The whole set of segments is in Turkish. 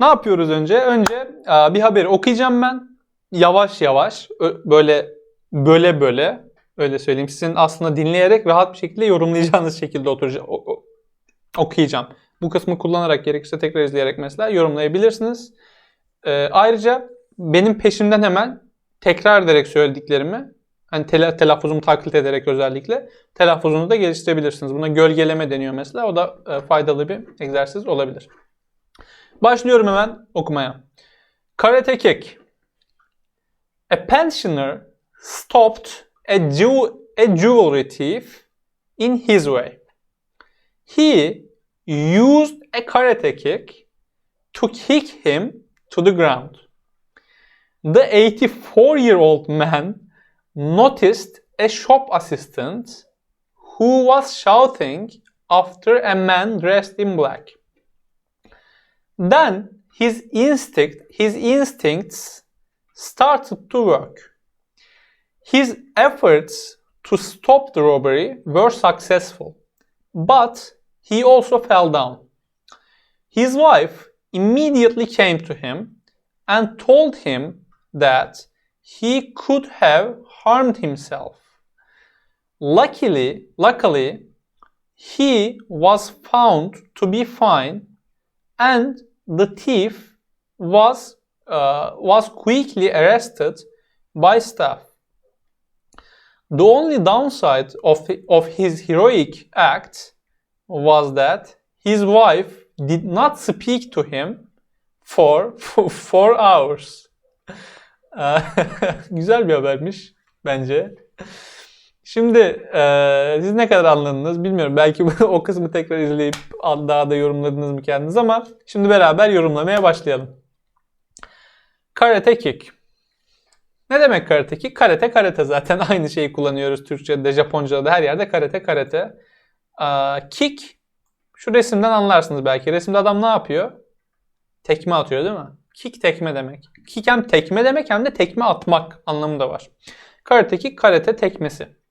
Ne yapıyoruz önce? Önce e, bir haberi okuyacağım ben. Yavaş yavaş böyle böyle böyle öyle söyleyeyim. Sizin aslında dinleyerek rahat bir şekilde yorumlayacağınız şekilde oturacağım, okuyacağım. Bu kısmı kullanarak gerekirse tekrar izleyerek mesela yorumlayabilirsiniz. E, ayrıca benim peşimden hemen tekrar ederek söylediklerimi hani tela- telaffuzumu taklit ederek özellikle telaffuzunuzu da geliştirebilirsiniz. Buna gölgeleme deniyor mesela. O da e, faydalı bir egzersiz olabilir. Başlıyorum hemen okumaya. Karate kick. A pensioner stopped a, jew- a jewelry thief in his way. He used a karate kick to kick him to the ground. The 84-year-old man noticed a shop assistant who was shouting after a man dressed in black. Then his instinct, his instincts started to work. His efforts to stop the robbery were successful, but he also fell down. His wife immediately came to him and told him that he could have harmed himself. Luckily, luckily, he was found to be fine and the thief was uh, was quickly arrested by staff. The only downside of, of his heroic act was that his wife did not speak to him for four hours. Güzel bir habermiş bence. Şimdi e, siz ne kadar anladınız bilmiyorum. Belki o kısmı tekrar izleyip daha da yorumladınız mı kendiniz ama şimdi beraber yorumlamaya başlayalım. Karate kick. Ne demek karate kick? Karate karate zaten aynı şeyi kullanıyoruz Türkçe'de, Japonca'da her yerde karate karate. Aa, kick şu resimden anlarsınız belki. Resimde adam ne yapıyor? Tekme atıyor değil mi? Kick tekme demek. Kick hem tekme demek hem de tekme atmak anlamı da var. Karate kick karate tekmesi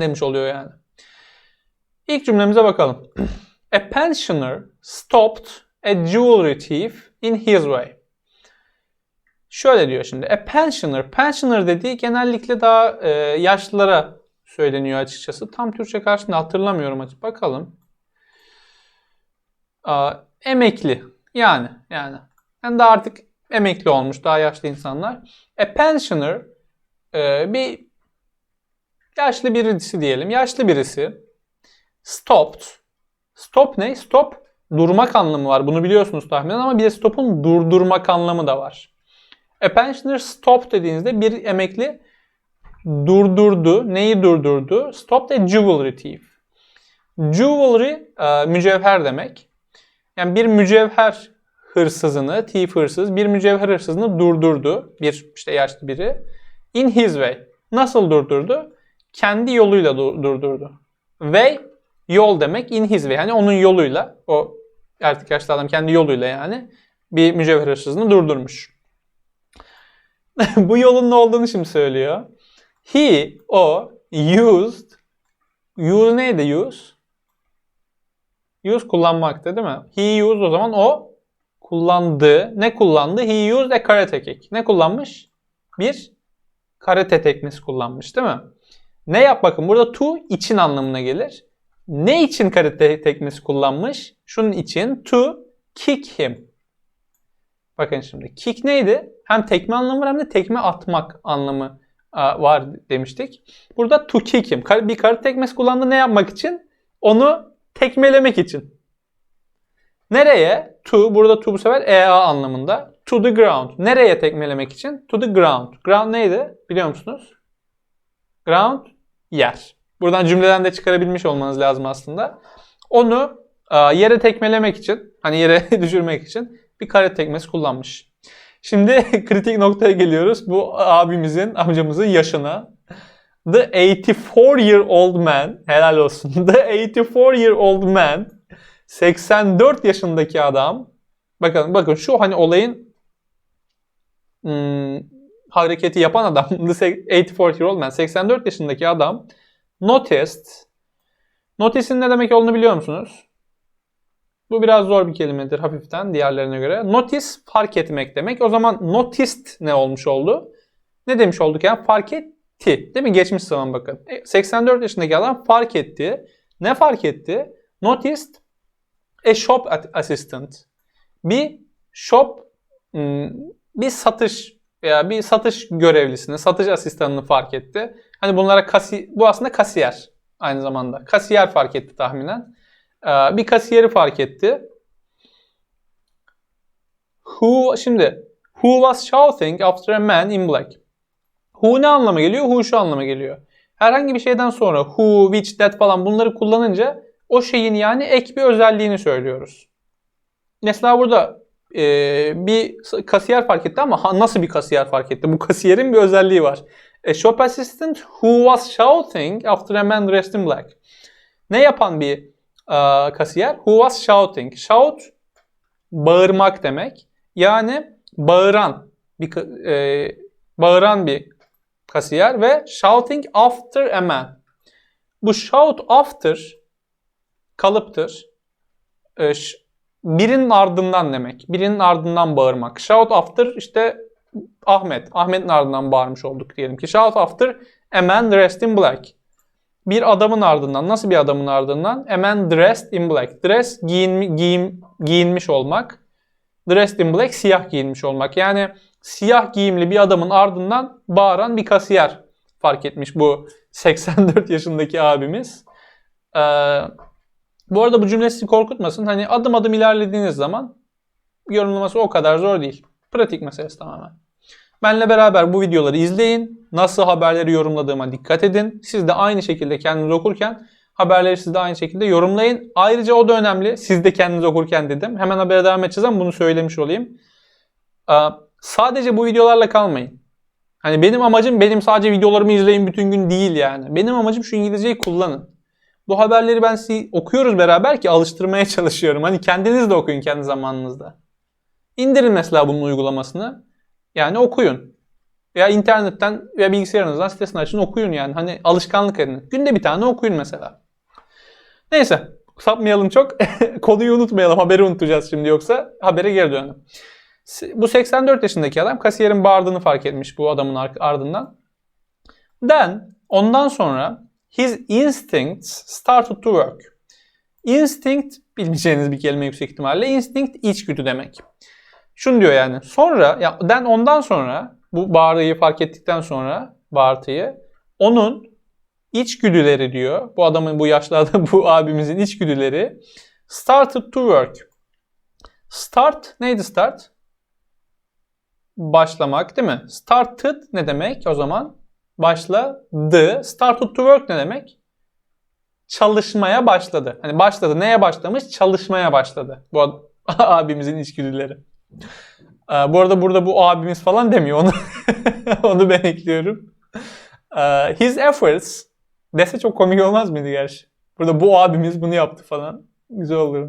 demiş oluyor yani. İlk cümlemize bakalım. A pensioner stopped a jewelry thief in his way. Şöyle diyor şimdi. A pensioner. Pensioner dediği genellikle daha e, yaşlılara söyleniyor açıkçası. Tam Türkçe karşılığında hatırlamıyorum açık. Bakalım. Aa, emekli. Yani yani. Yani daha artık emekli olmuş daha yaşlı insanlar. A pensioner e, bir yaşlı birisi diyelim. Yaşlı birisi stopped. Stop ne? Stop durmak anlamı var. Bunu biliyorsunuz tahminen ama bir de stop'un durdurmak anlamı da var. A pensioner stop dediğinizde bir emekli durdurdu. Neyi durdurdu? Stop a jewelry thief. Jewelry e, mücevher demek. Yani bir mücevher hırsızını, thief hırsız, bir mücevher hırsızını durdurdu. Bir işte yaşlı biri. In his way. Nasıl durdurdu? Kendi yoluyla durdurdu. Way yol demek in his way. Hani onun yoluyla o artık yaşlı adam kendi yoluyla yani bir mücevher hırsızını durdurmuş. Bu yolun ne olduğunu şimdi söylüyor. He, o, used. Use neydi use? Use kullanmaktı değil mi? He used o zaman o kullandı. Ne kullandı? He used a karate kick. Ne kullanmış? Bir karate tekniği kullanmış değil mi? Ne yap bakın burada to için anlamına gelir. Ne için karate tekniği kullanmış? Şunun için to kick him. Bakın şimdi kick neydi? Hem tekme anlamı var hem de tekme atmak anlamı var demiştik. Burada to kick him. Bir karate tekmesi kullandı ne yapmak için? Onu tekmelemek için. Nereye? To. Burada to bu sefer EA anlamında. To the ground. Nereye tekmelemek için? To the ground. Ground neydi? Biliyor musunuz? Ground yer. Buradan cümleden de çıkarabilmiş olmanız lazım aslında. Onu yere tekmelemek için, hani yere düşürmek için bir kare tekmesi kullanmış. Şimdi kritik noktaya geliyoruz. Bu abimizin, amcamızın yaşına. The 84 year old man, helal olsun. The 84 year old man, 84 yaşındaki adam. Bakın bakın şu hani olayın hmm, hareketi yapan adam. The 84 year old man, 84 yaşındaki adam noticed. Notice'in ne demek olduğunu biliyor musunuz? Bu biraz zor bir kelimedir hafiften diğerlerine göre. Notice fark etmek demek. O zaman noticed ne olmuş oldu? Ne demiş olduk yani? Fark etti. Değil mi? Geçmiş zaman bakın. E, 84 yaşındaki adam fark etti. Ne fark etti? Noticed a shop assistant. Bir shop hmm, bir satış veya bir satış görevlisini, satış asistanını fark etti. Hani bunlara kasi bu aslında kasiyer aynı zamanda. Kasiyer fark etti tahminen. Ee, bir kasiyeri fark etti. Who şimdi who was shouting after a man in black? Who ne anlama geliyor? Who şu anlama geliyor. Herhangi bir şeyden sonra who, which, that falan bunları kullanınca o şeyin yani ek bir özelliğini söylüyoruz. Mesela burada e, bir kasiyer fark etti ama ha, nasıl bir kasiyer fark etti? Bu kasiyerin bir özelliği var. A shop assistant who was shouting after a man dressed in black. Ne yapan bir e, kasiyer? Who was shouting. Shout bağırmak demek. Yani bağıran bir e, bağıran bir kasiyer ve shouting after a man. Bu shout after kalıptır. E, birinin ardından demek. Birinin ardından bağırmak. Shout after işte Ahmet. Ahmet'in ardından bağırmış olduk diyelim ki. Shout after a man dressed in black. Bir adamın ardından. Nasıl bir adamın ardından? A man dressed in black. Dress giyinmi, giyim, giyinmiş olmak. Dressed in black siyah giyinmiş olmak. Yani siyah giyimli bir adamın ardından bağıran bir kasiyer fark etmiş bu 84 yaşındaki abimiz. Ee, bu arada bu cümle sizi korkutmasın. Hani adım adım ilerlediğiniz zaman yorumlaması o kadar zor değil. Pratik meselesi tamamen. Benle beraber bu videoları izleyin. Nasıl haberleri yorumladığıma dikkat edin. Siz de aynı şekilde kendiniz okurken haberleri siz de aynı şekilde yorumlayın. Ayrıca o da önemli. Siz de kendiniz okurken dedim. Hemen habere devam edeceğiz ama bunu söylemiş olayım. Ee, sadece bu videolarla kalmayın. Hani benim amacım benim sadece videolarımı izleyin bütün gün değil yani. Benim amacım şu İngilizceyi kullanın. Bu haberleri ben sizi okuyoruz beraber ki alıştırmaya çalışıyorum. Hani kendiniz de okuyun kendi zamanınızda. İndirin mesela bunun uygulamasını. Yani okuyun. Veya internetten veya bilgisayarınızdan sitesini açın okuyun yani. Hani alışkanlık edin. Günde bir tane okuyun mesela. Neyse sapmayalım çok. Konuyu unutmayalım. Haberi unutacağız şimdi yoksa habere geri dönelim. Bu 84 yaşındaki adam kasiyerin bağırdığını fark etmiş bu adamın ardından. Then ondan sonra his instincts started to work. Instinct bilmeyeceğiniz bir kelime yüksek ihtimalle. Instinct içgüdü demek. Şunu diyor yani. Sonra ya den ondan sonra bu bağırıyı fark ettikten sonra bağırtıyı onun içgüdüleri diyor. Bu adamın bu yaşlarda bu abimizin içgüdüleri started to work. Start neydi start? Başlamak değil mi? Started ne demek o zaman? Başladı. Started to work ne demek? Çalışmaya başladı. Hani başladı. Neye başlamış? Çalışmaya başladı. Bu abimizin içgüdüleri. Ee, bu arada burada bu abimiz falan demiyor onu. onu ben ekliyorum. Ee, his efforts dese çok komik olmaz mıydı gerçi? Burada bu abimiz bunu yaptı falan. Güzel olur.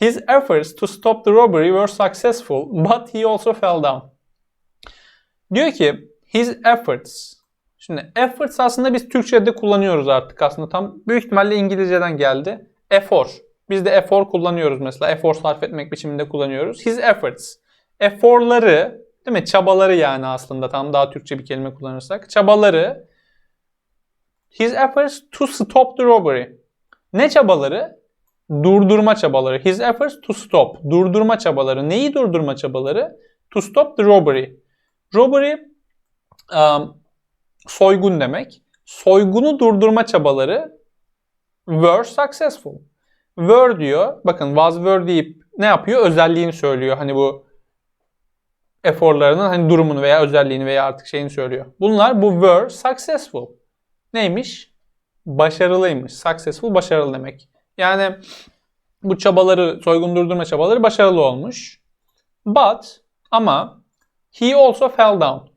His efforts to stop the robbery were successful, but he also fell down. Diyor ki his efforts. Şimdi efforts aslında biz Türkçe'de kullanıyoruz artık aslında tam büyük ihtimalle İngilizceden geldi. Efor. Biz de efor kullanıyoruz mesela. Efor sarf etmek biçiminde kullanıyoruz. His efforts. Eforları, değil mi? Çabaları yani aslında tam daha Türkçe bir kelime kullanırsak. Çabaları. His efforts to stop the robbery. Ne çabaları? Durdurma çabaları. His efforts to stop. Durdurma çabaları. Neyi durdurma çabaları? To stop the robbery. Robbery um, soygun demek. Soygunu durdurma çabaları were successful were diyor. Bakın was were deyip ne yapıyor? Özelliğini söylüyor. Hani bu eforlarının hani durumunu veya özelliğini veya artık şeyini söylüyor. Bunlar bu were successful. Neymiş? Başarılıymış. Successful başarılı demek. Yani bu çabaları, soygun durdurma çabaları başarılı olmuş. But ama he also fell down.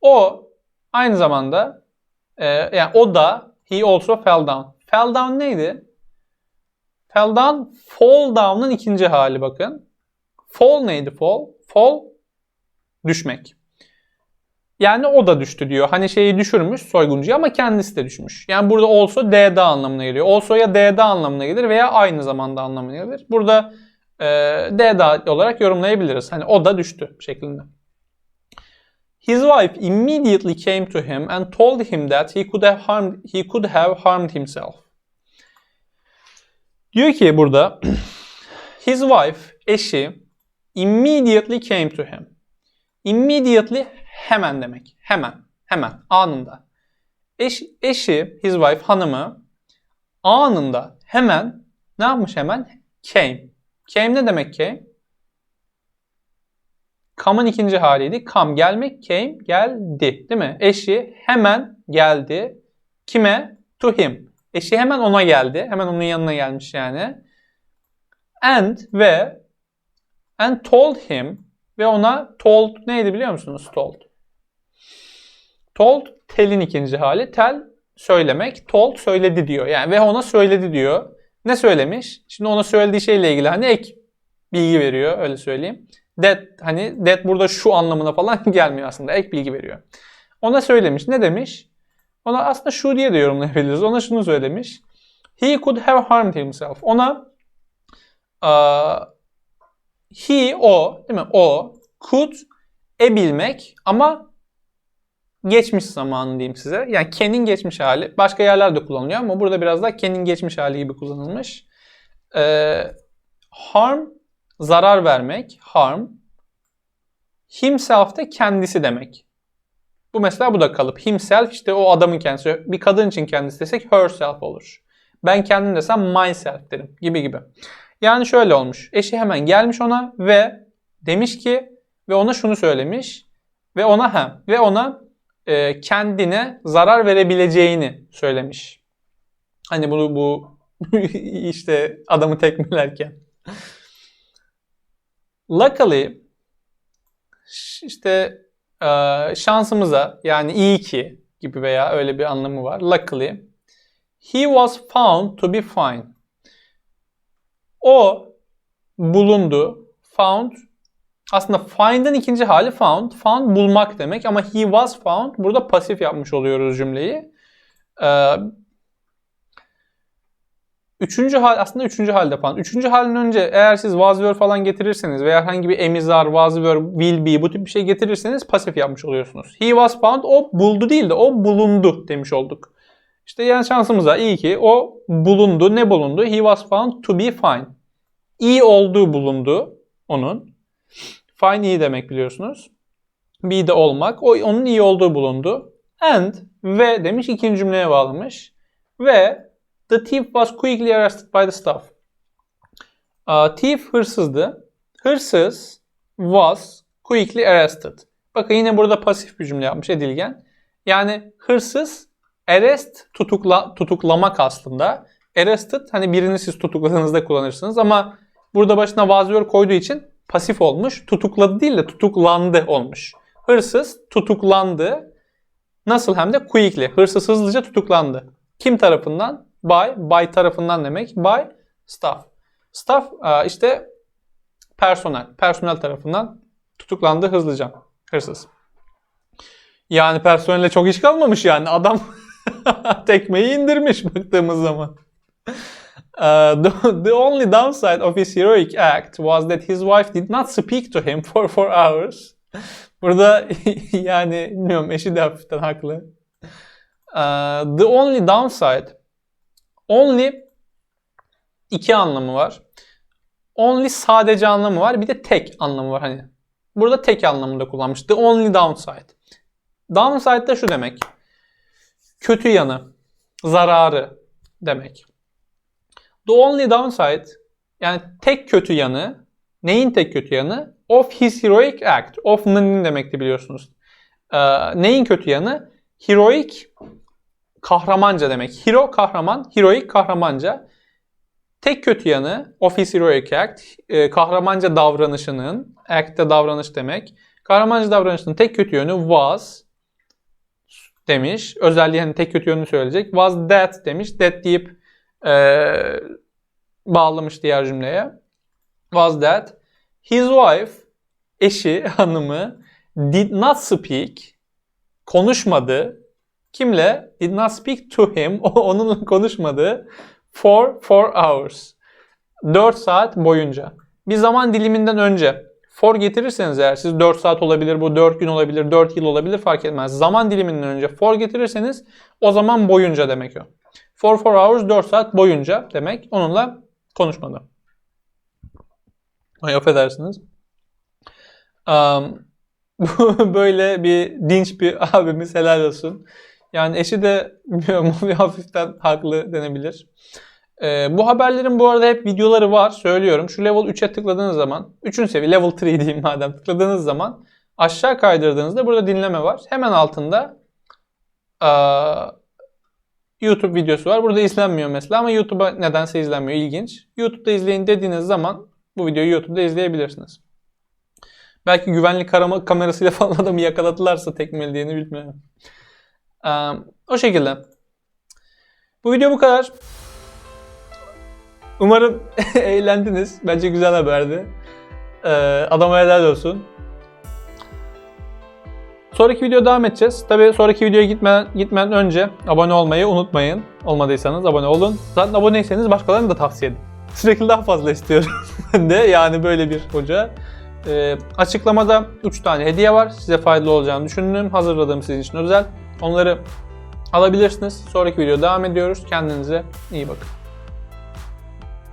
O aynı zamanda e, yani o da he also fell down. Fell down neydi? Fell down, fall down'ın ikinci hali bakın. Fall neydi fall? Fall düşmek. Yani o da düştü diyor. Hani şeyi düşürmüş soyguncuyu ama kendisi de düşmüş. Yani burada also D'da anlamına geliyor. Also ya D'da anlamına gelir veya aynı zamanda anlamına gelir. Burada e, D'da olarak yorumlayabiliriz. Hani o da düştü şeklinde. His wife immediately came to him and told him that he could have harmed, he could have harmed himself. Diyor ki burada his wife eşi immediately came to him. Immediately hemen demek. Hemen. Hemen. Anında. Eş, eşi, his wife, hanımı anında hemen ne yapmış hemen? Came. Came ne demek came? Come'ın ikinci haliydi. Come gelmek, came geldi. Değil mi? Eşi hemen geldi. Kime? To him. Eşi hemen ona geldi. Hemen onun yanına gelmiş yani. And ve and told him ve ona told neydi biliyor musunuz? Told. Told tell'in ikinci hali. Tell söylemek. Told söyledi diyor. Yani ve ona söyledi diyor. Ne söylemiş? Şimdi ona söylediği şeyle ilgili hani ek bilgi veriyor öyle söyleyeyim. That hani that burada şu anlamına falan gelmiyor aslında. Ek bilgi veriyor. Ona söylemiş. Ne demiş? Ona aslında şu diye de yorumlayabiliriz. Ona şunu söylemiş. He could have harmed himself. Ona uh, he o değil mi? O could ebilmek ama geçmiş zamanı diyeyim size. Yani can'in geçmiş hali. Başka yerlerde kullanılıyor ama burada biraz daha can'in geçmiş hali gibi kullanılmış. Ee, harm zarar vermek. Harm. Himself de kendisi demek. Bu mesela bu da kalıp. Himself işte o adamın kendisi. Bir kadın için kendisi desek herself olur. Ben kendim desem myself derim gibi gibi. Yani şöyle olmuş. Eşi hemen gelmiş ona ve demiş ki ve ona şunu söylemiş ve ona ha ve ona e, kendine zarar verebileceğini söylemiş. Hani bunu bu işte adamı tekmelerken. Luckily işte e, şansımıza yani iyi ki gibi veya öyle bir anlamı var. Luckily he was found to be fine. O bulundu. Found aslında find'in ikinci hali found. Found bulmak demek ama he was found burada pasif yapmış oluyoruz cümleyi. Üçüncü hal aslında üçüncü halde falan. Üçüncü halin önce eğer siz was falan getirirseniz veya herhangi bir emizar, was will be bu tip bir şey getirirseniz pasif yapmış oluyorsunuz. He was found o buldu değil de o bulundu demiş olduk. İşte yani şansımıza iyi ki o bulundu. Ne bulundu? He was found to be fine. İyi olduğu bulundu onun. Fine iyi demek biliyorsunuz. Be de olmak. O, onun iyi olduğu bulundu. And ve demiş ikinci cümleye bağlamış. Ve the thief was quickly arrested by the staff. Uh, thief hırsızdı. Hırsız was quickly arrested. Bakın yine burada pasif bir cümle yapmış edilgen. Yani hırsız arrest tutukla, tutuklamak aslında. Arrested hani birini siz tutukladığınızda kullanırsınız ama burada başına was koyduğu için pasif olmuş. Tutukladı değil de tutuklandı olmuş. Hırsız tutuklandı. Nasıl hem de quickly. Hırsız hızlıca tutuklandı. Kim tarafından? By. By tarafından demek. By staff. Staff e, işte personel. Personel tarafından tutuklandı hızlıca. Hırsız. Yani personelle çok iş kalmamış yani. Adam tekmeyi indirmiş baktığımız zaman. Uh, the, the only downside of his heroic act was that his wife did not speak to him for four hours. Burada yani bilmiyorum eşi de hafiften haklı. Uh, the only downside only iki anlamı var. Only sadece anlamı var. Bir de tek anlamı var hani. Burada tek anlamında kullanmış. The only downside. Downside de şu demek. Kötü yanı, zararı demek. The only downside yani tek kötü yanı neyin tek kötü yanı? Of his heroic act. Of neyin demekti biliyorsunuz. Ee, neyin kötü yanı? Heroic kahramanca demek. Hero kahraman, heroic kahramanca. Tek kötü yanı of his heroic act e, kahramanca davranışının act'te davranış demek. Kahramanca davranışının tek kötü yönü was demiş. Özelliği hani tek kötü yönünü söyleyecek. Was that demiş. That deyip e, bağlamış diğer cümleye. Was that his wife, eşi, hanımı did not speak konuşmadı. Kimle? Did not speak to him. O onunla konuşmadı. For 4 hours. 4 saat boyunca. Bir zaman diliminden önce for getirirseniz eğer siz 4 saat olabilir, bu 4 gün olabilir, 4 yıl olabilir fark etmez. Zaman diliminden önce for getirirseniz o zaman boyunca demek o. For 4 hours 4 saat boyunca demek. Onunla konuşmadı. Ay affedersiniz. Um, böyle bir dinç bir abimiz helal olsun. Yani eşi de bir hafiften haklı denebilir. Ee, bu haberlerin bu arada hep videoları var. Söylüyorum. Şu level 3'e tıkladığınız zaman 3. seviye level 3 diyeyim madem tıkladığınız zaman aşağı kaydırdığınızda burada dinleme var. Hemen altında aa, YouTube videosu var. Burada izlenmiyor mesela ama YouTube'a nedense izlenmiyor. İlginç. YouTube'da izleyin dediğiniz zaman bu videoyu YouTube'da izleyebilirsiniz. Belki güvenlik arama kamerasıyla falan adamı yakaladılarsa tekmelediğini bilmiyorum. O şekilde. Bu video bu kadar. Umarım eğlendiniz. Bence güzel haberdi. Ee, adama helal olsun. Sonraki video devam edeceğiz. Tabi sonraki videoya gitmeden, gitmeden önce abone olmayı unutmayın. Olmadıysanız abone olun. Zaten aboneyseniz başkalarını da tavsiye edin. Sürekli daha fazla istiyorum. ben de yani böyle bir hoca. Ee, açıklamada 3 tane hediye var. Size faydalı olacağını düşündüğüm, hazırladığım sizin için özel. Onları alabilirsiniz. Sonraki videoda devam ediyoruz. Kendinize iyi bakın.